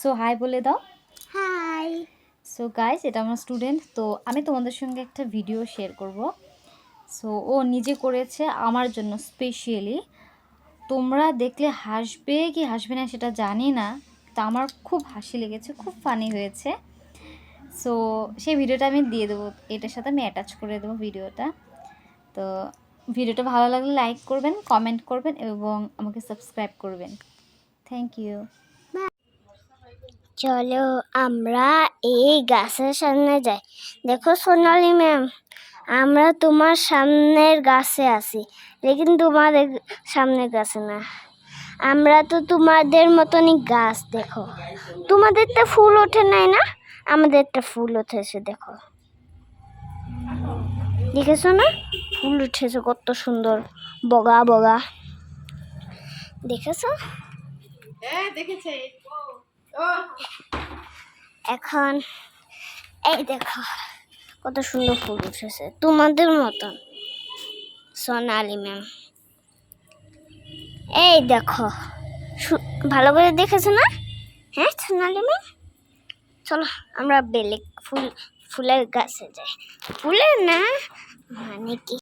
So high বলে দাও। High so guys এটা আমার স্টুডেন্ট তো আমি তোমাদের সঙ্গে একটা ভিডিও শেয়ার করব। সো ও নিজে করেছে আমার জন্য স্পেশালি তোমরা দেখলে হাসবে কি হাসবে না সেটা জানি না তা আমার খুব হাসি লেগেছে খুব ফানি হয়েছে। সো সেই ভিডিওটা আমি দিয়ে দেবো এটার সাথে আমি অ্যাটাচ করে দেবো ভিডিওটা তো ভিডিওটা ভালো লাগলে লাইক করবেন কমেন্ট করবেন এবং আমাকে সাবস্ক্রাইব করবেন। থ্যাংক ইউ চলো আমরা এই গাছের সামনে যাই। দেখো সোনালি ম্যাম, আমরা তোমার সামনের গাছে আছি, লেকিন তোমাদের সামনের গাছে না। আমরা তো তোমাদের মতনই গাছ, দেখো। তোমাদেরটা ফুল ওঠে নাই না? আমাদেরটা ফুল উঠেছে, দেখো। দেখেছ না? ফুল উঠেছে, কত সুন্দর, বগা বগা। দেখেছ। এখন, এই দেখো, কত সুন্দর ফুল উঠেছে, তোমাদের মতন, সোনালি ম্যাম। এই দেখো ভালো করে দেখেছ না? হ্যাঁ সোনালি ম্যাম? চলো, আমরা বেলে, ফুল, ফুলের গাছে যাই। ফুলের না মানে কি?